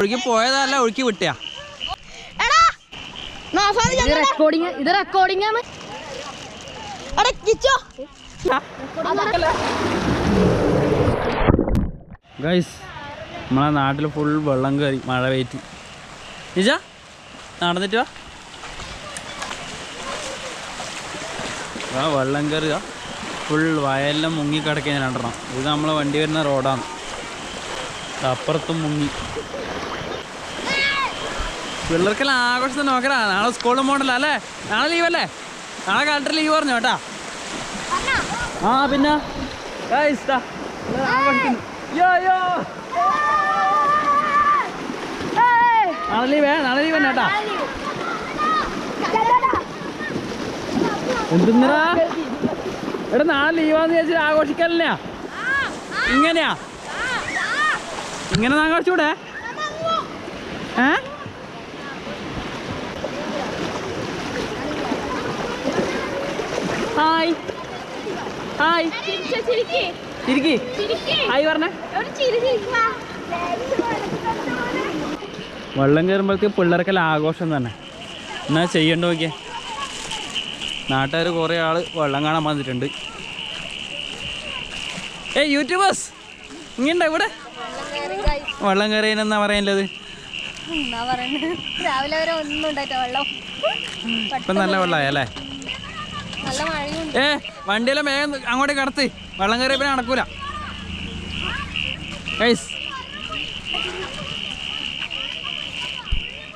ഒഴുകി പോയതല്ല ഒഴുക്കി വിട്ടിയാ. ഇത് റെക്കോർഡിങ് ഇത് റെക്കോർഡിങ് ആണ്. ഗൈസ് നമ്മളെ നാട്ടിൽ ഫുൾ വെള്ളം കയറി മഴ പെയ്റ്റ് നിജ നടന്നിട്ട് വാ. വെള്ളം കയറുക. ഫുൾ വയലിലും മുങ്ങി കിടക്കുന്ന രണ്ടെണ്ണം. ഇത് നമ്മളെ വണ്ടി വരുന്ന റോഡാണ് അപ്പുറത്തും മുങ്ങി. പിള്ളേർക്കെല്ലാം ആഘോഷത്തിന് നോക്കടാ. നാളെ സ്കൂളിൽ പോകണ്ടല്ലോ അല്ലേ? നാളെ ലീവല്ലേ നാളെ കാലത്ത് ലീവ് പറഞ്ഞു കേട്ടാ. ആ പിന്നെ. നാളെ ലീവേ നാളെ ലീവ് കേട്ടാ. എന്തിന്നടാ? എടാ നാളെ ലീവാന്ന് വിചാരിച്ചിട്ട് ആഘോഷിക്കാനില്ല. ഇങ്ങനെയാ? ഇങ്ങനെ ആഘോഷിച്ചൂടെ? ഏ? ഹായ്. ഹായ്. ചിരിക്കി. ഹായ് പറഞ്ഞേ. വെള്ളം കയറുമ്പോഴത്തേക്ക് പിള്ളേർക്കെല്ലാം ആഘോഷം തന്നെ. എന്നാ ചെയ്യണ്ട നോക്കിയേ. നാട്ടുകാർ കുറേ ആൾ വെള്ളം കാണാൻ വന്നിട്ടുണ്ട്. ഏയ് യൂട്യൂബേഴ്സ്. ഇങ്ങനെ ഇവിടെ? വെള്ളം കയറിയെന്നാ വെള്ളം ഇപ്പം നല്ല വെള്ളമായി അല്ലേ നല്ല മഴയും ഏ വണ്ടിയെല്ലാം വേഗം അങ്ങോട്ട് കടത്ത്. വെള്ളം കയറിയ പിന്നെ നടക്കൂല.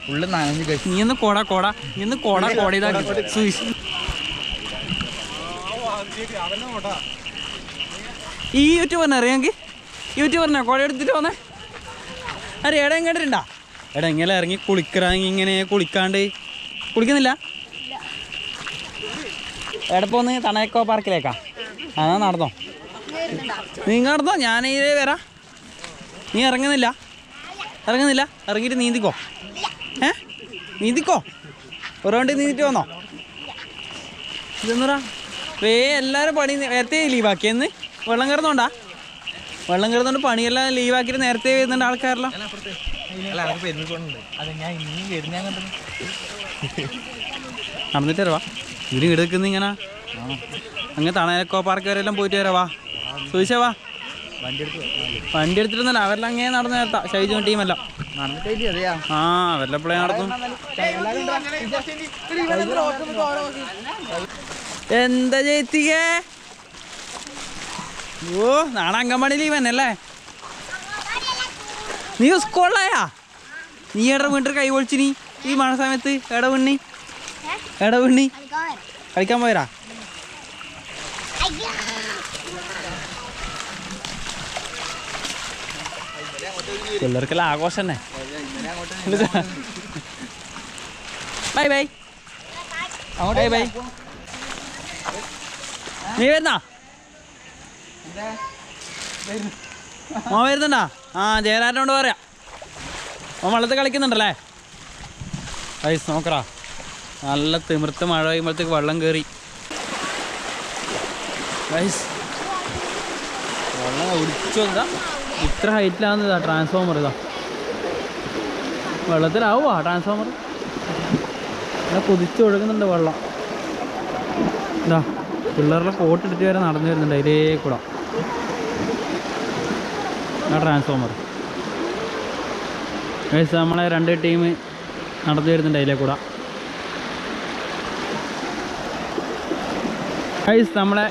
ഫുള്ള് നനഞ്ഞു കഴിച്ചു നീ ഒന്ന് കോടാ കോടാ. നീ ഒന്ന് കോടാ കോട സൂക്ഷിച്ച്. ഈ യൂട്യൂബറിനെ അറിയാമെങ്കിൽ യൂട്യൂബറിനെ കോട എടുത്തിട്ട് വന്നേ. അറിയാം എടാ എങ്ങോട്ടുണ്ടാ എടാ ഇങ്ങനെ ഇറങ്ങി കുളിക്കറാങ്ങി ഇങ്ങനെ കുളിക്കാണ്ട്. കുളിക്കുന്നില്ല? എവിടെ പോന്ന്? തണയക്കോ പാർക്കിലേക്കാ? അതാ നടന്നോ. നീ നടന്നോ? ഞാൻ ഈ വരാ. നീ ഇറങ്ങുന്നില്ല? ഇറങ്ങുന്നില്ല? ഇറങ്ങിയിട്ട് നീന്തിക്കോ. ഏ? നീന്തിക്കോ? ഒരു വണ്ടി നീന്തിട്ട് വന്നോ? ഇതെന്നറാ വേ എല്ലാവരും പണി നേരത്തെ ലീവാക്കി എന്ന്? വെള്ളം കയറുന്നോണ്ടാ? വെള്ളം കയറുന്നോണ്ട്. പണിയെല്ലാം ലീവാക്കിയിട്ട് നേരത്തെ വരുന്നുണ്ട് ആൾക്കാരെല്ലാം. അല്ല അതൊക്കെ ഇതിന് ഇടക്കുന്ന ഇങ്ങനെ. അങ്ങ് തണയക്കോ പാർക്ക് വരെല്ലാം പോയിട്ട് വരാവാ ചോദിച്ചാ വാ. വണ്ടി എടുത്ത് വണ്ടി എടുത്തിരുന്നല്ല അവരെല്ലാം അങ്ങനെ നടന്നു നേരത്താ. ഷൈജു ടീമല്ല ആ അവരെല്ലാം നടത്തും എന്താ ചേത്തിക്കേ ഓ നാളെ അങ്കമാടി ലീവ് തന്നെ അല്ലേ? നീ സ്കൂളിലായാ നീ എടാ വീണ്ടും കൈ പൊളിച്ചിനി ഈ മഴ സമയത്ത് എടാ വിണ്ണി എട ഉണ്ണി. കളിക്കാൻ പോയരാ. പിള്ളേർക്കെല്ലാം ആഘോഷം തന്നെ ബൈ ബൈ. Bye by. നീ വരുന്നാ? മോ വരുന്നുണ്ടാ? ആ ജയരാജനോട് പറയാം. അവൻ വെള്ളത്തിൽ കളിക്കുന്നുണ്ടല്ലേ? ഐസ് നോക്കറാ നല്ല തിമിർത്ത് മഴ പെയ്യുമ്പോഴത്തേക്ക് വെള്ളം കയറി വെള്ളം ഒടിച്ചു എന്താ ഇത്ര ഹൈറ്റിലാണ് ഇതാ ട്രാൻസ്ഫോമർ ഇതാ. വെള്ളത്തിലാവുക ട്രാൻസ്ഫോമർ ഇങ്ങനെ കുതിച്ചൊഴുകുന്നുണ്ട് വെള്ളം. ഇതാ പിള്ളേരുടെ കോട്ട് എടുത്ത് വരെ നടന്നു വരുന്നുണ്ട് അതിലേ കൂടെ ആ ട്രാൻസ്ഫോമർ നമ്മളെ രണ്ട് ടീം നടന്നു വരുന്നുണ്ട് അതിലേ കൂടെ ഗൈസ് നമ്മളെ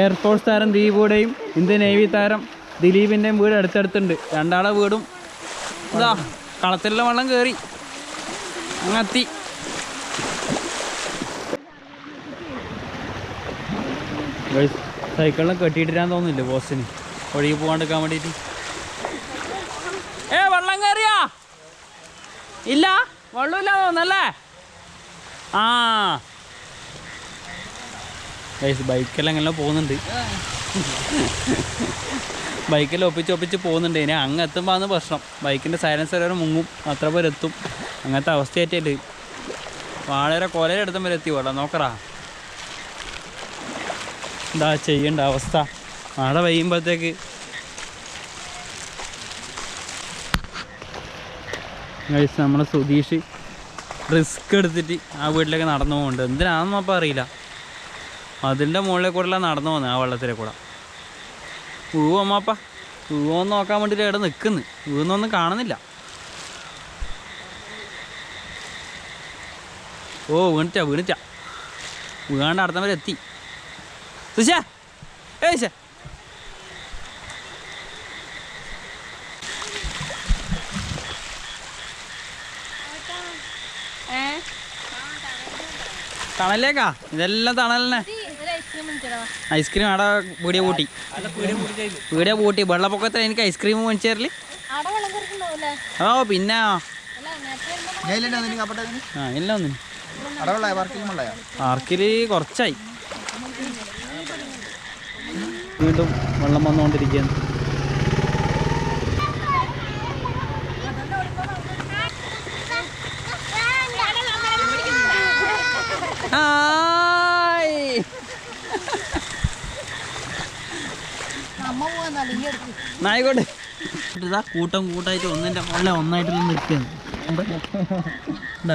എയർഫോഴ്സ് താരം ദീപുടെയും ഇന്ത്യൻ നേവി താരം ദിലീപിന്റെയും വീട് അടുത്തടുത്തുണ്ട്. രണ്ടാളെ വീടും ഇതാ കളത്തിലുള്ള വെള്ളം കയറി അങ്ങത്തി സൈക്കിളിനെ കെട്ടിയിട്ടിരാൻ തോന്നുന്നില്ല ബോസിന് ഒഴുകി പോകാണ്ടിരിക്കാൻ വേണ്ടിയിട്ട്. ഏ വെള്ളം കയറിയാ ഇല്ല വെള്ളമില്ല തോന്നല്ലേ ആ. ബൈക്കെല്ലാം അങ്ങനെ പോകുന്നുണ്ട്. ബൈക്കെല്ലാം ഒപ്പിച്ച് ഒപ്പിച്ച് പോകുന്നുണ്ട്. ഇനി അങ്ങ് എത്തുമ്പോൾ ആണ് പ്രശ്നം. ബൈക്കിന്റെ സൈലൻസർ വരെ മുങ്ങും. അത്ര പേര് എത്തും. അങ്ങനത്തെ അവസ്ഥയായിട്ടുണ്ട് വളരെ കൊലയിലെടുത്തും വരെ എത്തി വേടാ നോക്കറാ എന്താ ചെയ്യേണ്ട അവസ്ഥ. മഴ പെയ്യുമ്പോഴത്തേക്ക്. നമ്മുടെ സുധീഷ് റിസ്ക് എടുത്തിട്ട് ആ വീട്ടിലേക്ക് നടന്നു പോകുന്നുണ്ട് എന്തിനാണെന്ന് അപ്പം അറിയില്ല. അതിന്റെ മുകളിൽ കൂടെ നടന്നു പോകുന്നത് ആ വെള്ളത്തിലെ കൂടെ. വീവോ അമ്മാപ്പ വീവോന്ന് നോക്കാൻ വേണ്ടിയിട്ട് ഇവിടെ നിൽക്കുന്നു വീന്നൊന്നും കാണുന്നില്ല. ഓ വീണിച്ച വീണിച്ച വീണാണ്ട് അടുത്ത വരെ എത്തി. സുശ ഏ? ശേ തണലേക്കാ ഇതെല്ലാം തണലിനെ. ഐസ്ക്രീം അവിടെ വീഡിയോ പൂട്ടി. വീടിയ പൂട്ടി. വെള്ളപ്പൊക്കത്തിൽ എനിക്ക് ഐസ്ക്രീം മേടിച്ചു തരൽ ഓ പിന്നെ. ഇല്ല ആർക്കിൽ കുറച്ചായി. വീണ്ടും വെള്ളം വന്നുകൊണ്ടിരിക്കുകയാണ് ഹായ് അമ്മ പോവാൻ നടുങ്ങി എടുക്കും നായിക്കോട്ടെ. ഇതാ കൂട്ടം കൂട്ടായിട്ട് ഒന്നിന്റെ മുകളിലെ ഒന്നായിട്ട് നിൽക്കുന്നു. രക്ഷപ്പെടേണ്ട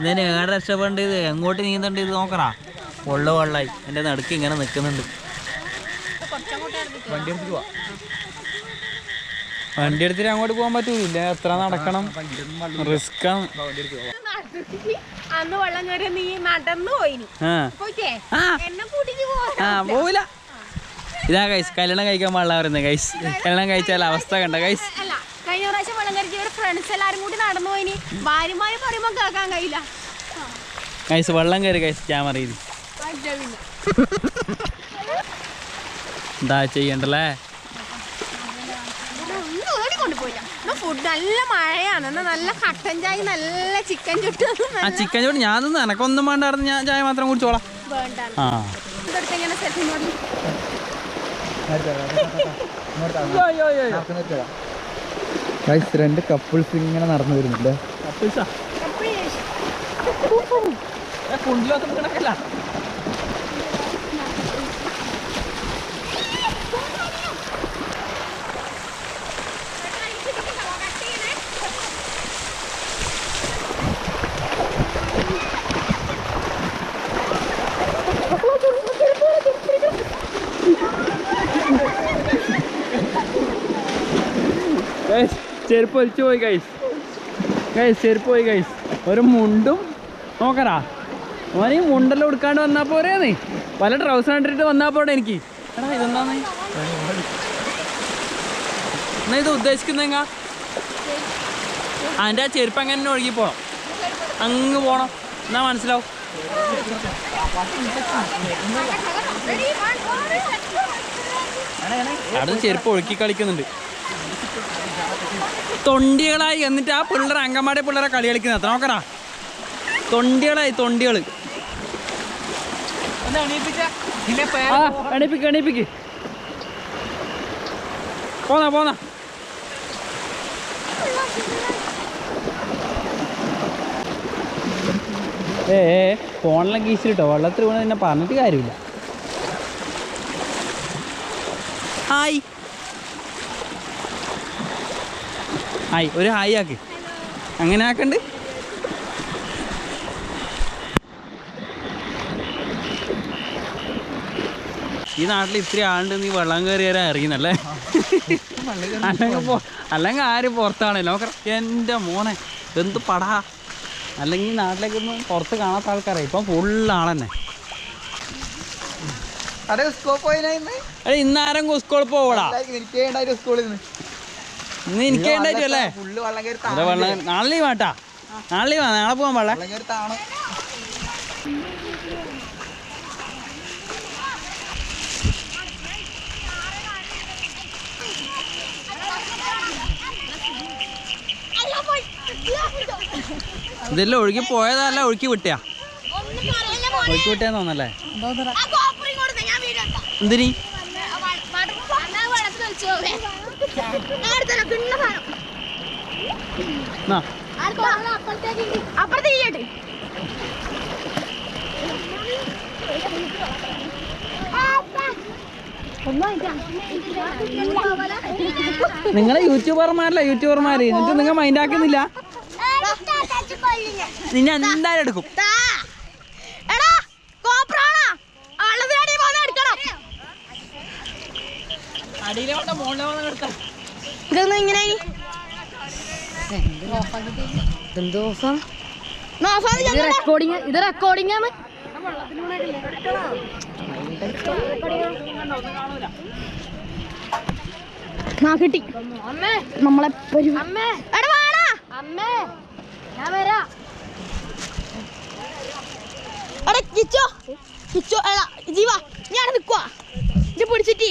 ഇതിന് ഏടെ രക്ഷപ്പെടേണ്ടത് എങ്ങോട്ട് നീന്തണ്ട ഇത് നോക്കറാ? വെള്ള വെള്ളായി എന്റെ നടുക്ക് ഇങ്ങനെ നിൽക്കുന്നുണ്ട്. വണ്ടി എടുത്തിട്ട് പോവാ. വണ്ടി എടുത്തിട്ട് അങ്ങോട്ട് പോകാൻ പറ്റൂല. എത്ര നടക്കണം? റിസ്ക് അന്ന് വെള്ളം കയറി നീ നടന്നു പോയിനി. എന്നെ പോവില്ല ഇതാ കൈസ് കല്യാണം കഴിക്കാൻ പാടില്ല പറയുന്നത് കൈസ് കല്യാണം കഴിച്ചാൽ അവസ്ഥ കണ്ട കൈസ് അല്ല കഴിഞ്ഞ പ്രാവശ്യം വെള്ളം കയറി ഇവിടെ ഫ്രണ്ട്സ് എല്ലാരും കൂടി നടന്നു പോയിനി. ഭാര്യമാര് പറയുമ്പോ കേൾക്കാൻ കഴിയില്ല. കൈസ് വെള്ളം കയറി കൈസ് ക്യാമറ. എന്താ ചെയ്യണ്ടല്ലേ ഇവിടെ ഒന്നും ഓടിക്കൊണ്ട് പോയില്ല എന്നാ ഫുഡ് നല്ല മഴയാണ്. എന്നാ നല്ല കട്ടൻ ചായ നല്ല ചിക്കൻ ചുട്ട്. ആ ചിക്കൻ ചുട്ട് ഞാൻ നിന്ന് എനക്കൊന്നും വേണ്ടായിരുന്നു. ഞാൻ ചായ മാത്രം കുടിച്ചോളാം. ആ. രണ്ട് കപ്പിൾസ് ഇങ്ങനെ നടന്നു വരുന്നില്ലേ ഗൈസ് ചെരുപ്പ് വലിച്ചു പോയി കൈസ് കൈസ് ചെരുപ്പ് പോയി കൈസ് ഒരു മുണ്ടും നോക്കടാ. ഓനീ മുണ്ടെല്ലാം ഉടുക്കാണ്ട് വന്നാ പോരേന്ന്. പല ട്രൗസർ കണ്ടിട്ട് വന്നാ പോടെ എനിക്ക്. എടാ എന്നാ ഇത് ഉദ്ദേശിക്കുന്നെങ്ക അതിന്റെ ആ ചെരുപ്പ് അങ്ങനെ ഒഴുകി പോണം? അങ്ങ് പോണം. എന്നാ മനസ്സിലാവും. അവിടെ ചെരുപ്പ് ഒഴുക്കി കളിക്കുന്നുണ്ട്. തൊണ്ടികളായി എന്നിട്ട് ആ പിള്ളേർ അങ്കമാടി പിള്ളേരെ കളി കളിക്കുന്നത് അത്ര നോക്കടാ. തൊണ്ടികളായി തൊണ്ടികൾ ആ എണീപ്പിക്ക് എണീപ്പിക്ക്. പോന്നാ പോന്നാ. ഏ ഫോണിലും കീച്ചിട്ടോ വെള്ളത്തിൽ വീണ് പറഞ്ഞിട്ട് കാര്യമില്ല. ഹായ്. ഹായ് ഒരു ഹായ് ആക്ക്. അങ്ങനെ ആക്കണ്ട്. ഈ നാട്ടിൽ ഇത്തിരി ആളുണ്ട് നീ വെള്ളം കയറി വരാൻ അറിയുന്നല്ലേ അല്ലെങ്കിൽ അല്ലെങ്കിൽ ആര് പുറത്താണല്ലോ എന്റെ മോനെ എന്ത് പടാ? അല്ലെങ്കിൽ ഈ നാട്ടിലേക്ക് ഒന്ന് പുറത്ത് കാണാത്ത ആൾക്കാരെ ഇപ്പം ഫുള്ളാണെന്നെ അതെ എടാ ഇന്നാരും സ്കൂളിൽ പോവടാ എനിക്ക് ഉണ്ടായിരുന്നു സ്കൂളിൽ നിന്ന് ഇന്ന് എനിക്ക് വെള്ളം? നാളെ ലീവ് വേട്ടാ നാളെ ലീവാ നാളെ പോവാൻ വെള്ളം? ഇതെല്ലാം ഒഴുകി പോയതല്ല ഒഴുക്കി വിട്ടിയാ. ഒഴുക്കി വിട്ടേന്ന് തോന്നല്ലേ? എന്തിനീ ഇങ്ങോട്ട് ഞാൻ വീഡിയോ എടുക്കാം. എന്തിനി ആ വ- വട- അന്നാ വെള്ളത്തിൽ ഒളിച്ച് പോവേ. ഞാൻ എടുത്തരാം, കിണ്ണ സാധനം. എന്നാ ആർക്കോ? അപ്പുറത്തേക്ക്. നിങ്ങളെ യൂട്യൂബർമാരല്ല യൂട്യൂബർമാര് എന്നിട്ട് നിങ്ങൾ മൈൻഡ് ആക്കുന്നില്ല നിന്നെ എന്തായാലും എടുക്കും എടാ കോപ്രാണാ വെള്ളത്തിനടി പോന്ന് എടുക്കണം ഇതൊന്നും ഇങ്ങനെ? റെക്കോർഡിങ് ഇത് റെക്കോർഡിംഗ് ആണ്. ആ കിട്ടി. അമ്മേ നമ്മളെ കിച്ചോ കിച്ചോ എടാ ജീവ ഞാൻ നിക്കുവാ. ഇത് പിടിച്ചിട്ട്.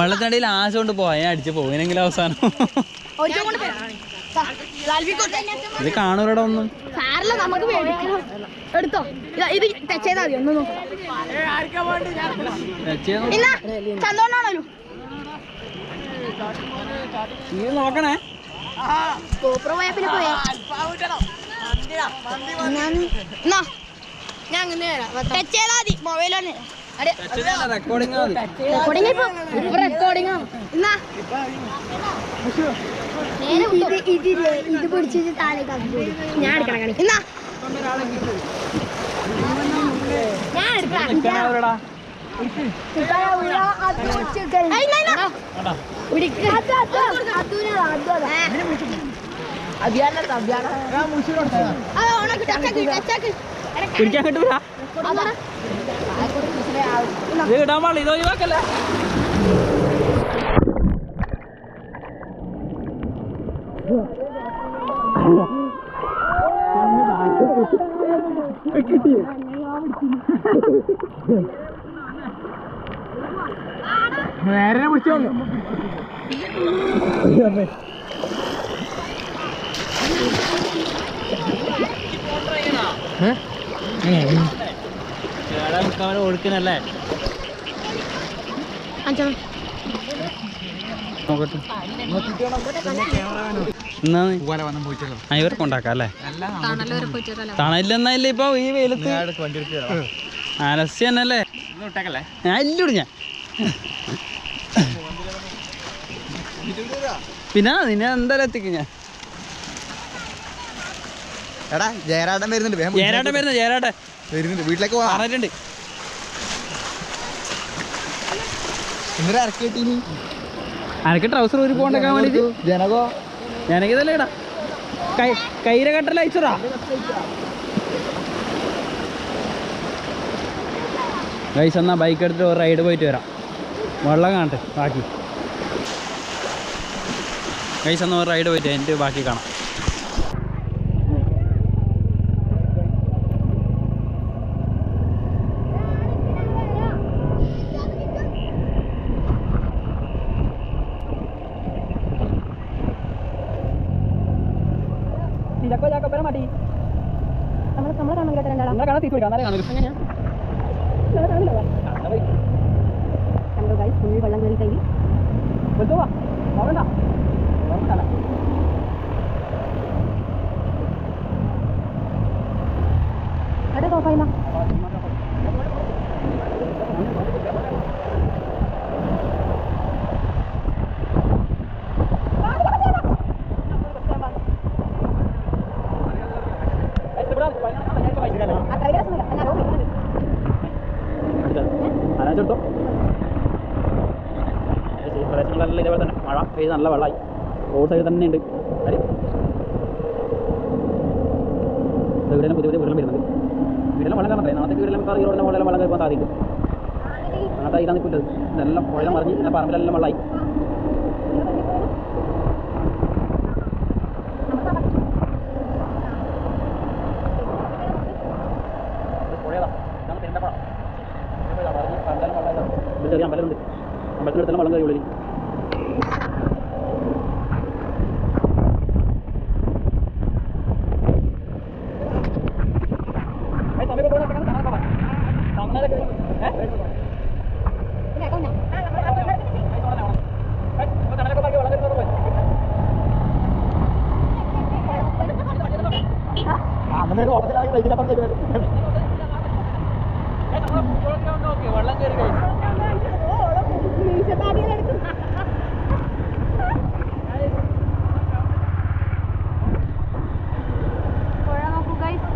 വെള്ളത്തിനടിയിൽ ആശ കൊണ്ട് പോയാൽ അടിച്ച് പോയിനെങ്കിലും അവസാനം. ഇത് കാണൂലടാ ഒന്നും. സാറില്ല നമുക്ക് എടുത്തോ. ഇതാ, ഇത് ടച്ച് ചെയ്താൽ മതി. ഒന്ന് നോക്കാം. ഇന്ന ചന്തോണ്ടാണല്ലോ നീ നോക്കണേ. കോപ്ര പോയാ. പിന്നെ പോയാ എന്നാ? ഞാൻ അങ്ങനെ ടച്ച് ചെയ്താൽ മതി. മൊബൈലാണ് ഇത് പിടിച്ചിട്ട് താഴേക്ക് ഞാൻ എടുക്കണം കളി എന്നാ ഞാൻ എടുക്കണം. പിടിക്കാൻ കിട്ടൂല. ഇത് ഇടാൻ പാടില്ല. ഇത് ഒഴിവാക്കല്ലേ? നേരെ പിടിച്ചോ അവനെ ഒഴുക്കിനല്ലേ കൊണ്ടാക്കാം അല്ലേ? ഇപ്പൊ ഈ വെയിലത്ത്? അലസ്യ തന്നെയല്ലേ? ഞാൻ ഇല്ലൂടി ഞാൻ. പിന്നെ നിന്നെ എന്തായാലും എത്തിക്കും ഞാൻ. എടാ ജയരാട്ടൻ വരുന്നുണ്ട്. ജയരാടൻ വരുന്നു ജയരാടൻ. ജയരാട്ടെ വരുന്നുണ്ട്. വീട്ടിലേക്ക് പറഞ്ഞിട്ടുണ്ട്. ഇന്നലെ ഇറക്കി കിട്ടീനി അനക്ക് ട്രൗസർ ഊരി പോകണ്ടൊക്കെ വേണ്ടിട്ട്? ജനകോ? ഞാനൊക്കെ ഇതല്ലേ ഇടാ. കൈ കൈര കട്ടല അയച്ചടാ. ഗൈസ് എന്നാ ബൈക്ക് എടുത്തിട്ട് ഒരു റൈഡ് പോയിട്ട് വരാം. വെള്ളം കാണട്ടെ ബാക്കി. ഗൈസ് എന്നാ ഒരു റൈഡ് പോയിട്ട് എന്റെ ബാക്കി കാണാം. വെള്ളം കയറി കഴിഞ്ഞു അവിടെ കോപ്പായില്ല അനാച്ചെടുത്തോ പ്രദേശങ്ങളിലെല്ലാം ഇതേപോലെ തന്നെ മഴ പെയ്ത് നല്ല വെള്ളമായി റോഡ് സൈഡ് തന്നെ ഉണ്ട് അരി ഇവിടെ പുതിയ പുതിയ വീടെല്ലാം വരുന്നുണ്ട് വീടെല്ലാം വെള്ളം കാണട്ടെ നാളത്തെ വീടെല്ലാം മിക്കവാറും ഈ റോഡിന്റെ മുകളിലെല്ലാം വെള്ളം കയറാൻ സാധിക്കും അങ്ങനത്തെ ഇതാണ് ഇപ്പോൾ ഉള്ളത് ഇതെല്ലാം പുഴ മറിഞ്ഞ് ഇങ്ങനെ പറമ്പിലെല്ലാം വെള്ളമായി ഇത് പുഴയതാ ഇതാണ് പെരുന്തപ്പുഴ പെരുന്തപ്പുഴ മറിഞ്ഞ് പറമ്പിലെല്ലാം വെള്ളം ഇത് ചെറിയ അമ്പലമുണ്ട് അമ്പലത്തിനടുത്തെല്ലാം വെള്ളം കയറി വെള്ളം കയറി കഴിച്ചു പുഴ നോക്കൂ ഗൈസ്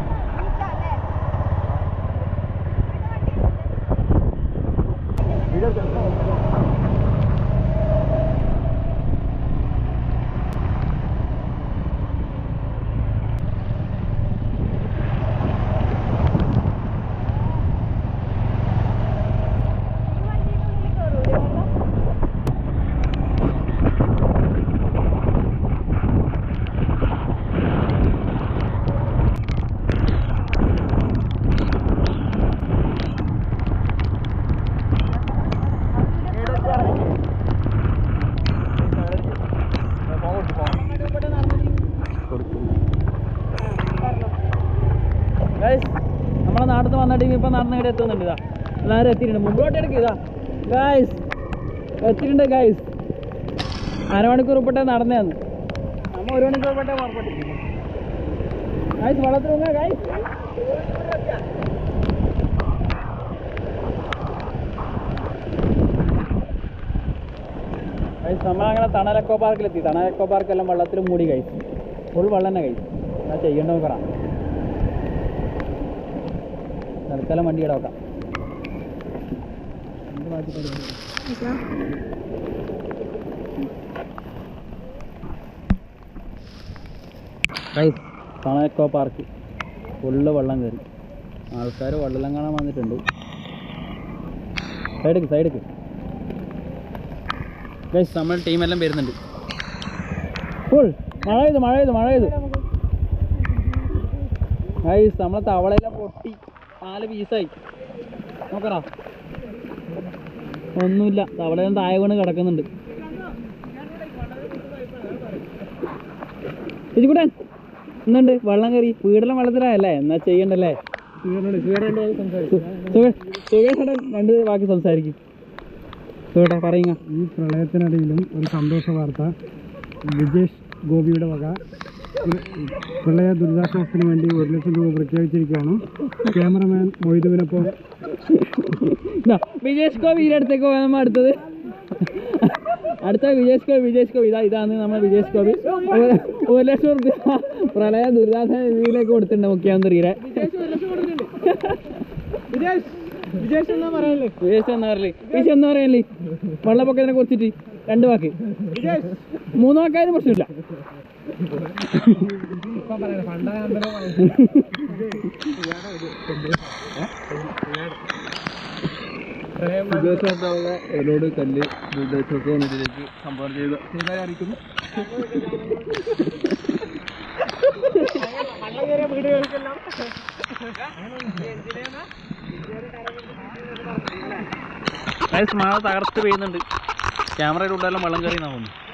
ഗൈസ് നമ്മളെ നാട്ടിൽ വന്നിട്ട് ഇപ്പൊ നടന്ന് ഇവിടെ എത്തുന്നുണ്ട് ഇതാ. എല്ലാവരും എത്തിയിട്ടുണ്ട്. മുമ്പോട്ട് എടുക്കുക ഇതാ. ഗായ്സ് എത്തിയിട്ടുണ്ട് ഗായ്സ് അരമണിക്കൂർ ഉൾപ്പെട്ടെ നടന്നേന്ന് നമ്മ ഒരു മണിക്കൂർ ഉൾപ്പെട്ടെ ഗായ്സ് ഗൈസ് ഗൈസ് നമ്മളങ്ങനെ തണൽ എക്കോ പാർക്കിലെത്തി തണൽ എക്കോ പാർക്കെല്ലാം വെള്ളത്തിൽ മൂടി കഴിച്ചു ഫുൾ വെള്ളം തന്നെ കഴിച്ചു എന്നാ ചെയ്യണ്ട നോക്കറാം തൽക്കാലം വണ്ടി ഇടവാക്കാം തണക്കോ പാർക്ക് ഫുള്ള് വെള്ളം കയറി ആൾക്കാർ വെള്ളം കാണാൻ വന്നിട്ടുണ്ട്. സൈഡേക്ക് സൈഡേക്ക് ഗൈസ് നമ്മൾ ടീമെല്ലാം വരുന്നുണ്ട്. ഫുൾ മഴ പെയ്തു മഴ പെയ്തു മഴ പെയ്തു. ഗൈസ് നമ്മളെ തവളയെല്ലാം പൊട്ടി. നാല് പീസായി നോക്കടാ. ഒന്നുമില്ല. അവിടെ താഴെ വീണ് കിടക്കുന്നുണ്ട്. ചേച്ചിക്കൂട്ടൻ എന്നുണ്ട് വെള്ളം കയറി. വീടെല്ലാം വെള്ളത്തിലായല്ലേ? എന്നാ ചെയ്യണ്ടല്ലേ? സുഖേഷേട്ടൻ രണ്ട് ബാക്കി സംസാരിക്കും. സുഖേട്ടാ പറയുക. ഈ പ്രളയത്തിനിടയിലും ഒരു സന്തോഷ വാർത്ത. വിജേഷ് ഗോപിയുടെ വക. പ്രളയ ദുരിതാശ്വാസത്തിന് വേണ്ടി ഒരു ലക്ഷം രൂപ പ്രഖ്യാപിച്ചിരിക്കുകയാണ്. ക്യാമറമാൻ മൊയ്തുവിനൊപ്പം വിജേഷ് ഗോപി ഇതിന്റെ അടുത്തേക്ക് പോയാൽ അടുത്തത്. അടുത്ത വിജേഷ് ഗോപി വിജേഷ് ഗോപി. ഇതാ ഇതാണ് നമ്മുടെ വിജേഷ് കോവി ഒരു- ഒരു ലക്ഷം റുപ്യ പ്രളയ ദുരിതാശ്വാസ നിധിയിലേക്ക് കൊടുത്തിട്ടുണ്ട് മുഖ്യമന്ത്രിയുടെ. വിജേഷ് എന്നാ പറയല്ലേ വിജേഷ് എന്നാ പറയല്ലേ വിജേഷ് എന്നാ പറയല്ലേ വെള്ളപ്പൊക്കത്തിനെ കുറിച്ചിട്ട് രണ്ട് വാക്ക്. മൂന്ന് വാക്കായാലും പ്രശ്നമില്ല. എന്നോട് കല്ല് ദുരിതാശ്വാസ നിധിയിലേക്ക് സംഭാവന ചെയ്ത അറിയിക്കുന്നു ഗൈസ് മഴ തകർത്ത് പെയ്യുന്നുണ്ട് ക്യാമറയിലുണ്ടായാലും വെള്ളം കയറി തോന്നുന്നു.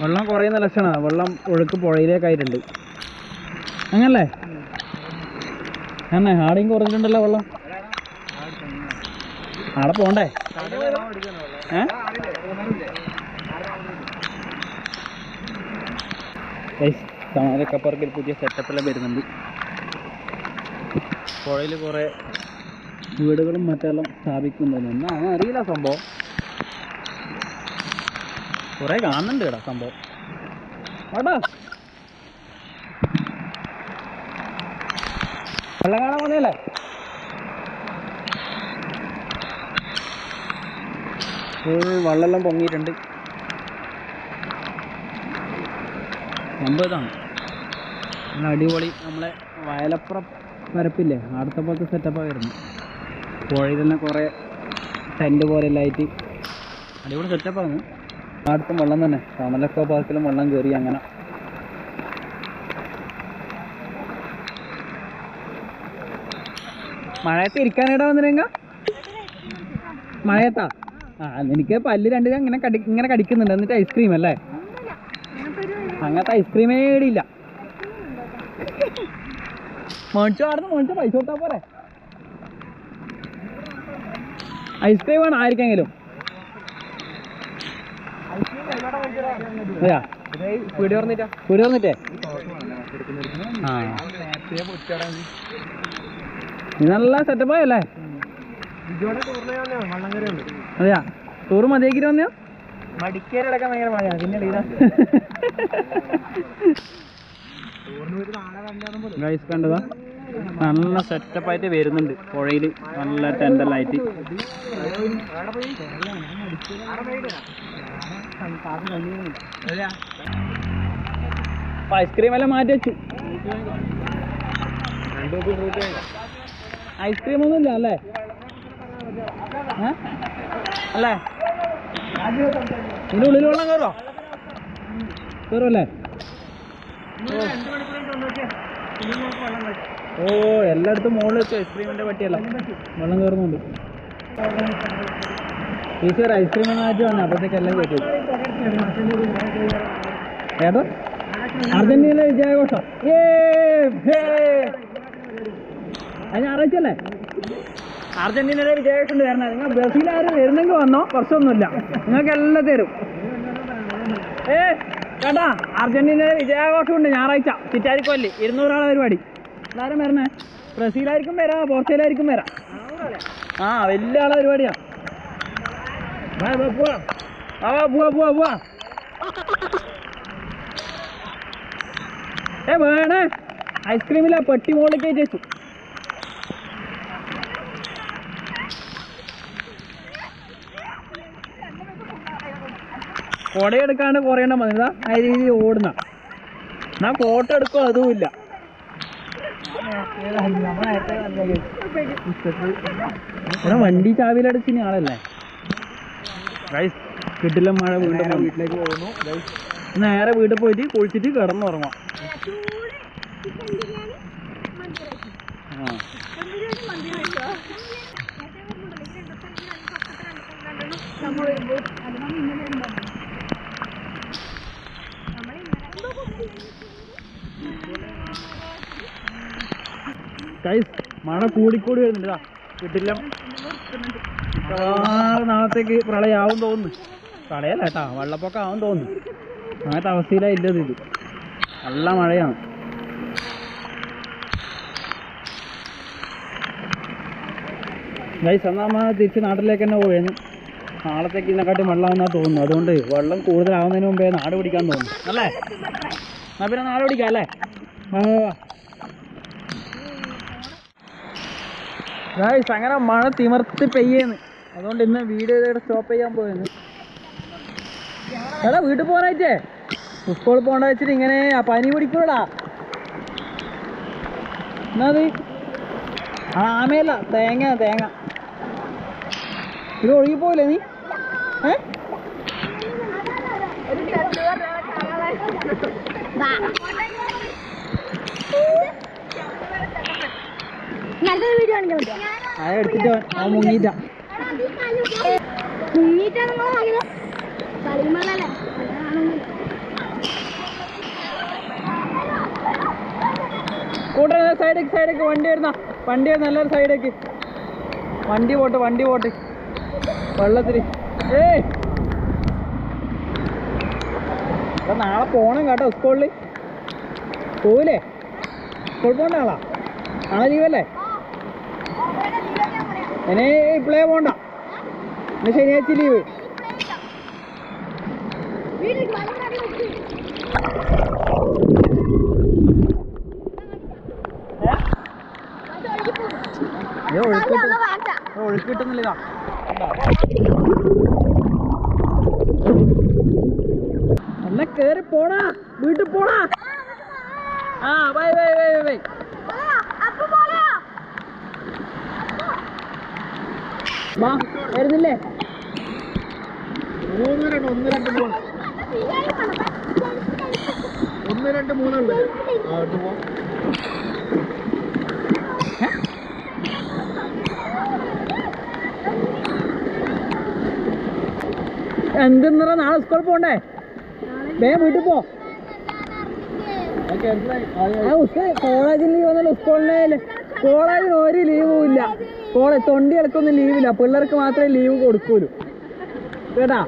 വെള്ളം കുറയുന്ന ലക്ഷണമാണ് വെള്ളം ഒഴുക്ക് പുഴയിലേക്കായിട്ടുണ്ട്. അങ്ങനല്ലേ? അങ്ങനെ ആടെയും കുറഞ്ഞിട്ടുണ്ടല്ലോ വെള്ളം. ആടെ പോണ്ടേ? ഏ? തമാരക്കപ്പുറക്കിൽ പുതിയ സെറ്റപ്പെല്ലാം വരുന്നുണ്ട്. പുഴയിൽ കുറേ വീടുകളും മറ്റെല്ലാം സ്ഥാപിക്കുന്നുണ്ട്. എന്നാ അറിയില്ല സംഭവം. കുറേ കാണുന്നുണ്ട് കേടാ സംഭവം. ആടാ വെള്ളം കാണാൻ പോന്നല്ലേ ഫുൾ വെള്ളമെല്ലാം പൊങ്ങിയിട്ടുണ്ട്. സംഭവം ഇതാണ് നല്ല അടിപൊളി നമ്മളെ വയലപ്പുറ പരപ്പില്ലേ അടുത്ത പോലത്തെ സെറ്റപ്പാണ് വരുന്നത്. പുഴയിൽ തന്നെ കുറേ ടെന്റ് പോലെ എല്ലാം ആയിട്ട്. അടിപൊളി സെറ്റപ്പാണ് അടുത്തും വെള്ളം തന്നെ. കമലക്കോ പാർക്കിലും വെള്ളം കയറി അങ്ങനെ. മഴയത്ത് ഇരിക്കാനിട വന്നിരുന്ന മഴയത്താ? ആ എനിക്ക് പല്ല് രണ്ടിനും ഇങ്ങനെ കടി ഇങ്ങനെ കടിക്കുന്നുണ്ട്. എന്നിട്ട് ഐസ്ക്രീം അല്ലേ? അങ്ങനത്തെ ഐസ്ക്രീമേ ഇല്ല മേടിച്ചു ആടുന്നു മേടിച്ചു. പൈസ കൊടുത്താ പോരെ. ഐസ്ക്രീം വേണം ആർക്കെങ്കിലും. വീട് പറഞ്ഞിട്ടാ കുരു വന്നിട്ടേ ആ. നല്ല സെറ്റപ്പ് ആയല്ലേ? അതെയാ? ടൂറ് മതിയാക്കിട്ട് വന്നോ മടിക്കേരടക്കാൻ ഭയങ്കര മഴയാണ് പിന്നെ ഗൈസ് കണ്ടതാ? നല്ല സെറ്റപ്പ് ആയിട്ട് വരുന്നുണ്ട് പുഴയിൽ നല്ല ടെൻഡലായിട്ട് ഐസ്ക്രീം എല്ലാം മാറ്റി വെച്ചു. ഐസ്ക്രീം ഒന്നും ഇല്ല അല്ലേ? അല്ലേ ഇതിന് ഉള്ളിൽ വെള്ളം കയറോ കയറുമല്ലേ ഓ എല്ലായിടത്തും മുകളിൽ ഐസ്ക്രീമിന്റെ പറ്റിയല്ല വെള്ളം കയറുന്നുണ്ട് ടീച്ചർ ഐസ്ക്രീം മാറ്റി വന്നു അപ്പോഴത്തേക്ക് കേട്ടു. ഏതോ? അർജന്റീനയിലെ വിജയാഘോഷം. അത് ഞായറാഴ്ച അർജന്റീനയുടെ വിജയാഘോഷം ഉണ്ട് നിങ്ങൾ ബ്രസീൽ ആരും വരുന്നെങ്കിൽ വന്നോ? കുറച്ചൊന്നുമില്ല. നിങ്ങൾക്ക് എല്ലാം തരും. ഏ കേട്ടാ അർജന്റീനയുടെ വിജയാഘോഷം ഉണ്ട് ഞായറാഴ്ച ചിറ്റാരിക്കൊല്ലി ഇരുന്നൂറാളെ പരിപാടി. എല്ലാവരും വരണേ. ബ്രസീലായിരിക്കും വരാം പോർച്ചുഗലായിരിക്കും വരാം. ആ വലിയ ആളെ പരിപാടിയാ. വാ, പോവാം ആ വാ, പോവാ പോവാ പോവാ ഏ വേണേ. ഐസ്ക്രീമില്ല പെട്ടി മുകളിൽ കയറ്റി വെച്ചു കൊടയെടുക്കാണ്ട് കുറേ എണ്ണം വന്നതാ ആ രീതി ഓടുന്ന. ഞാൻ ഫോട്ടോ എടുക്കോ അതുമില്ല വണ്ടി ചാവിയിലടിച്ചിന് ആളല്ലേ? കിട്ടില്ല മഴ വീണ്ടും വീട്ടിലേക്ക് പോകുന്നു. നേരെ വീട്ടിൽ പോയിട്ട് കുളിച്ചിട്ട് കിടന്നുറങ്ങാം ഗൈസ് മഴ കൂടിക്കൂടി വരുന്നുണ്ട്. കിട്ടില്ല നാളത്തേക്ക് പ്രളയാവും തോന്നുന്നു. പ്രളയല്ല കേട്ടാ വെള്ളപ്പൊക്കം ആവും തോന്നുന്നു. അങ്ങനത്തെ അവസ്ഥയിലാണ് ഇല്ലത് ഇത് നല്ല മഴയാണ്. ഗൈസ് എന്നാൽ തിരിച്ച് നാട്ടിലേക്ക് തന്നെ പോവുകയാണ് നാളത്തേക്ക് ഇതിനെക്കാട്ടി വെള്ളമാവുന്നാ തോന്നുന്നു. അതുകൊണ്ട് വെള്ളം കൂടുതലാവുന്നതിന് മുമ്പേ നാട് പിടിക്കാൻ തോന്നുന്നു. അല്ലേ? എന്നാ പിന്നെ നാട് പിടിക്കാം അല്ലേ. ഗായ്സ് അങ്ങനെ മഴ തിമർത്ത് പെയ്യേന്ന്. അതുകൊണ്ട് ഇന്ന് വീഡിയോ ഇവിടെ സ്റ്റോപ്പ് ചെയ്യാൻ പോയെന്ന് എടാ വീട്ടിൽ പോകാനായിട്ടേ? സ്കൂളിൽ പോകണ്ട വെച്ചിട്ട് ഇങ്ങനെ പനി പിടിക്കൂടാ. എന്നാ അത് ആ ആമയല്ല തേങ്ങ തേങ്ങ. ഇത് ഒഴുകിപ്പോയില്ലേ നീ? ഏ? നല്ലൊരു വീഡിയോ പറ്റുമോ കൂട്ടർ സൈഡേക്ക് സൈഡേക്ക് വണ്ടി വരുന്ന വണ്ടി വരുന്ന എല്ലാവരും സൈഡേക്ക് വണ്ടി പോട്ട് വണ്ടി പോട്ട്. വെള്ളത്തിൽ ഏ നാളെ പോണം കേട്ടോ സ്കൂളിൽ പോവില്ലേ? സ്കൂൾ പോകണ്ട ആളാ നാളെ ലീവല്ലേ? ഇനി ഇപ്പോഴേ പോണ്ട. ഇനി ശനിയാഴ്ച ലീവ് ഒഴുക്ക് കിട്ടുന്നില്ല ഇതാ. എന്നാ കേറി പോടാ. വീട്ടിൽ പോടാ. ആ bye bye bye bye bye വാ വരുന്നില്ലേ? മൂന്ന് രണ്ട് ഒന്ന് രണ്ട് മൂന്ന്. ഒന്ന് രണ്ട് മൂന്നുണ്ട്. എന്തെന്നറ നാളെ സ്കൂളിൽ പോണ്ടേ? വേഗം വീട്ടിൽ പോ. കോളേജിൽ ലീവ് വന്നല്ലോ സ്കൂളിനെ കോളേജിന് ഒരു ലീവും ഇല്ല. പോളെ തൊണ്ടി ഇളക്കൊന്നും ലീവില്ല. പിള്ളേർക്ക് മാത്രമേ ലീവ് കൊടുക്കൂലൂ കേട്ടാ?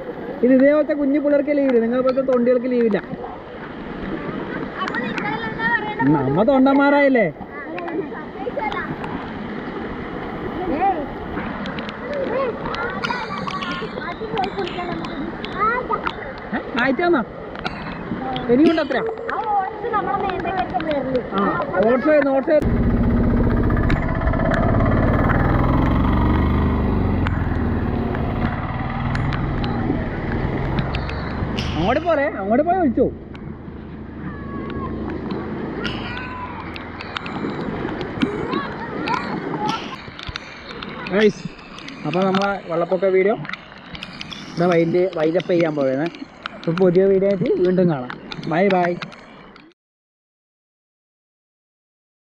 ഇത് ഇതേപോലത്തെ കുഞ്ഞു പിള്ളേർക്ക് ലീവില്ല. നിങ്ങൾ പോലത്തെ തൊണ്ടികൾക്ക് ലീവില്ല. നമ്മ തൊണ്ടന്മാരായില്ലേ? ആയിട്ടാന്നാ? ഇനിയുണ്ട് അത്ര ആ ഓട്ടോ ഓട്സ് അങ്ങോട്ട് പോരെ അങ്ങോട്ട് പോയി വിളിച്ചു അപ്പോൾ നമ്മളെ വെള്ളപ്പൊക്ക വീഡിയോ ഇവിടെ വൈൻഡ് വൈൻഡപ്പ് ചെയ്യാൻ അപ്പോൾ പുതിയ വീഡിയോ ആയിട്ട് വീണ്ടും കാണാം. Bye bye